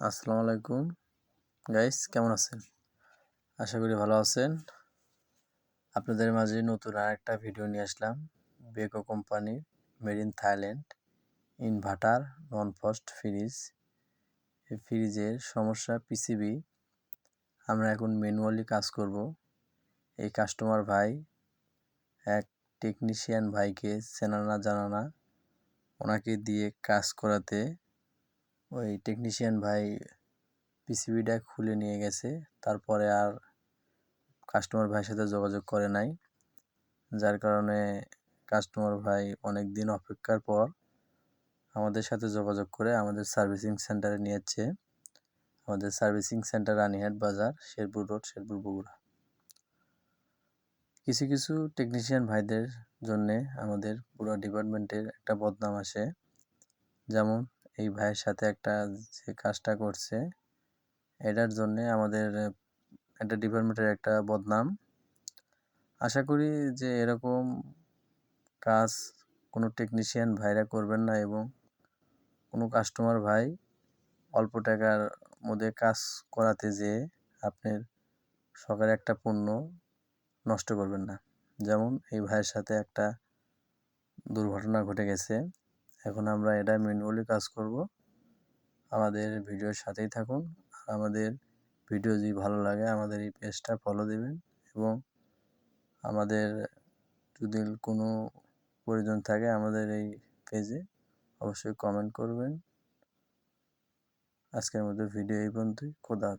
আসসালামু আলাইকুম। গাইস কেমন আছেন? আশা করি ভালো আছেন। আপনাদের মাঝে নতুন আর একটা ভিডিও নিয়ে আসলাম। বেকো কোম্পানির made in Thailand inverter non frost fridge এই ফ্রিজের সমস্যা পিসিবি আমরা এখন ম্যানুয়ালি কাজ করব। এই কাস্টমার ভাই এক টেকনিশিয়ান ভাইকে চেনা না জানা না, ওনাকে দিয়ে কাজ করাতে ওই টেকনিশিয়ান ভাই পিসিবিটা খুলে নিয়ে গেছে। তারপরে আর কাস্টমার ভাইয়ের সাথে যোগাযোগ করে নাই। যার কারণে কাস্টমার ভাই অনেক দিন অপেক্ষার পর আমাদের সাথে যোগাযোগ করে আমাদের সার্ভিসিং সেন্টারে নিয়েছে। আমাদের সার্ভিসিং সেন্টার রানিহাট বাজার, শেরপুর রোড, শেরপুর বগুড়া। কিছু কিছু টেকনিশিয়ান ভাইদের জন্যে আমাদের পুরো ডিপার্টমেন্টের একটা বদনাম আসে। যেমন এই ভাইয়ের সাথে একটা যে কাজটা করছে, এটার জন্যে আমাদের একটা ডিপার্টমেন্টের একটা বদনাম। আশা করি যে এরকম কাজ কোনো টেকনিশিয়ান ভাইরা করবেন না এবং কোনো কাস্টমার ভাই অল্প টাকার মধ্যে কাজ করাতে যেয়ে আপনার সকালে একটা পণ্য নষ্ট করবেন না। যেমন এই ভাইয়ের সাথে একটা দুর্ঘটনা ঘটে গেছে। এখন আমরা এটা ম্যানুয়ালি কাজ করব। আমাদের ভিডিওর সাথেই থাকুন। আর আমাদের ভিডিও যদি ভালো লাগে, আমাদের এই পেজটা ফলো দেবেন এবং আমাদের যদি কোনো প্রয়োজন থাকে আমাদের এই পেজে অবশ্যই কমেন্ট করবেন। আজকের মধ্যে ভিডিও এই পর্যন্তই। খোদা